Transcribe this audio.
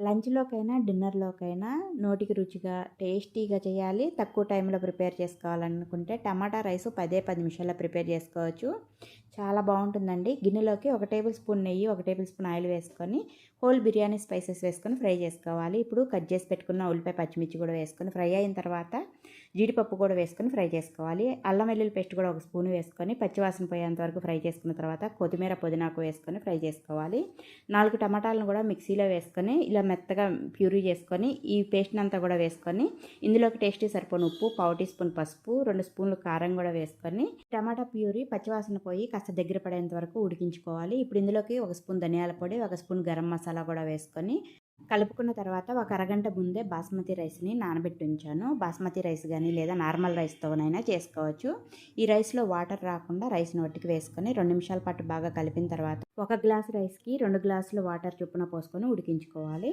లంచ్లోకైనా డిన్నర్లోకైనా నోటికి రుచిగా టేస్టీగా చేయాలి. తక్కువ టైంలో ప్రిపేర్ చేసుకోవాలనుకుంటే టమాటా రైస్ పదే పది నిమిషాల్లో ప్రిపేర్ చేసుకోవచ్చు. చాలా బాగుంటుందండి. గిన్నెలోకి ఒక టేబుల్ స్పూన్ నెయ్యి ఒక టేబుల్ స్పూన్ ఆయిల్ వేసుకొని హోల్ బిర్యానీ స్పైసెస్ వేసుకొని ఫ్రై చేసుకోవాలి. ఇప్పుడు కట్ చేసి పెట్టుకున్న ఉల్లిపాయ పచ్చిమిర్చి కూడా వేసుకొని ఫ్రై అయిన తర్వాత జీడిపప్పు కూడా వేసుకొని ఫ్రై చేసుకోవాలి. అల్లం వెల్లుల్లి పేస్ట్ కూడా ఒక స్పూన్ వేసుకొని పచ్చివాసన పోయేంత వరకు ఫ్రై చేసుకున్న తర్వాత కొత్తిమీర పుదీనాకు వేసుకొని ఫ్రై చేసుకోవాలి. నాలుగు టమాటాలను కూడా మిక్సీలో వేసుకొని ఇలా మెత్తగా ప్యూరీ చేసుకొని ఈ పేస్ట్ని అంతా కూడా వేసుకొని ఇందులోకి టేస్టీ సరిపోయిన ఉప్పు పావు టీ స్పూన్ పసుపు రెండు స్పూన్లు కారం కూడా వేసుకొని టమాటా ప్యూరీ పచ్చివాసన పోయి కాస్త దగ్గర పడేంత వరకు ఉడికించుకోవాలి. ఇప్పుడు ఇందులోకి ఒక స్పూన్ ధనియాల పొడి ఒక స్పూన్ గరం మసాలా కూడా వేసుకొని కలుపుకున్న తర్వాత ఒక అరగంట ముందే బాస్మతి రైస్ని నానబెట్టి ఉంచాను బాస్మతి రైస్ కానీ లేదా నార్మల్ రైస్తోనైనా చేసుకోవచ్చు. ఈ రైస్లో వాటర్ రాకుండా రైస్ని ఒట్టికి వేసుకొని రెండు నిమిషాల పాటు బాగా కలిపిన తర్వాత ఒక గ్లాస్ రైస్కి రెండు గ్లాసులు వాటర్ చొప్పున పోసుకొని ఉడికించుకోవాలి.